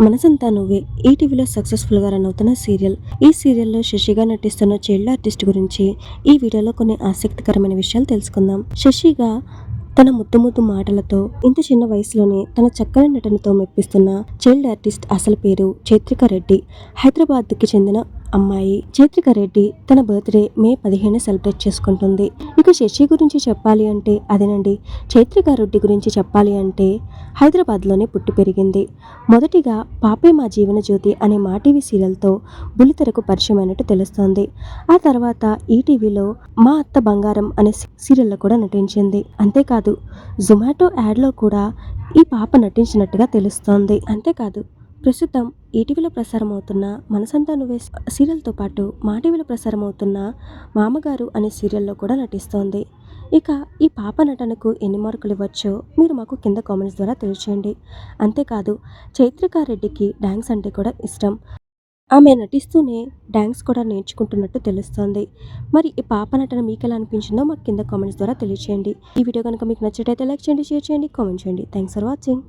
మనసంతా నువ్వే. ఈటీవీలో సక్సెస్ఫుల్గా రన్ అవుతున్న సీరియల్. ఈ సీరియల్లో శశిగా నటిస్తున్న చైల్డ్ ఆర్టిస్ట్ గురించి ఈ వీడియోలో కొన్ని ఆసక్తికరమైన విషయాలు తెలుసుకుందాం. శశిగా తన ముద్దు ముద్దు మాటలతో ఇంత చిన్న వయసులోనే తన చక్కని నటనతో మెప్పిస్తున్న చైల్డ్ ఆర్టిస్ట్ అసలు పేరు చైత్రిక రెడ్డి. హైదరాబాద్కి చెందిన అమ్మాయి చైత్రిక రెడ్డి తన బర్త్డే మే పదిహేను సెలబ్రేట్ చేసుకుంటుంది. ఇక శశి గురించి చెప్పాలి అంటే అదేనండి. చైత్రిక రెడ్డి గురించి చెప్పాలి అంటే హైదరాబాద్లోనే పుట్టి పెరిగింది. మొదటిగా పాపే మా జీవన జ్యోతి అనే మా టీవీ సీరియల్తో బుల్లితెరకు పరిచయం అయినట్టు తెలుస్తోంది. ఆ తర్వాత ఈటీవీలో మా అత్త బంగారం అనే సీరియల్లో కూడా నటించింది. అంతేకాదు జొమాటో యాడ్లో కూడా ఈ పాప నటించినట్టుగా తెలుస్తోంది. అంతేకాదు ప్రస్తుతం ఈటీవీలో ప్రసారం అవుతున్న మనసంతా నువ్వే సీరియల్తో పాటు మా టీవీలో ప్రసారం అవుతున్న మామగారు అనే సీరియల్లో కూడా నటిస్తోంది. ఇక ఈ పాప నటనకు ఎన్ని మార్కులు ఇవ్వచ్చో మీరు మాకు కింద కామెంట్స్ ద్వారా తెలియచేయండి. అంతేకాదు చైత్రికారెడ్డికి డ్యాన్స్ అంటే కూడా ఇష్టం. ఆమె నటిస్తూనే డ్యాన్స్ కూడా నేర్చుకుంటున్నట్టు తెలుస్తోంది. మరి ఈ పాప నటన మీకు ఎలా అనిపించిందో మాకు కింద కామెంట్స్ ద్వారా తెలియచేయండి. ఈ వీడియో కనుక మీకు నచ్చేటైతే లైక్ చేయండి షేర్ చేయండి కామెంట్ చేయండి. Thanks for watching.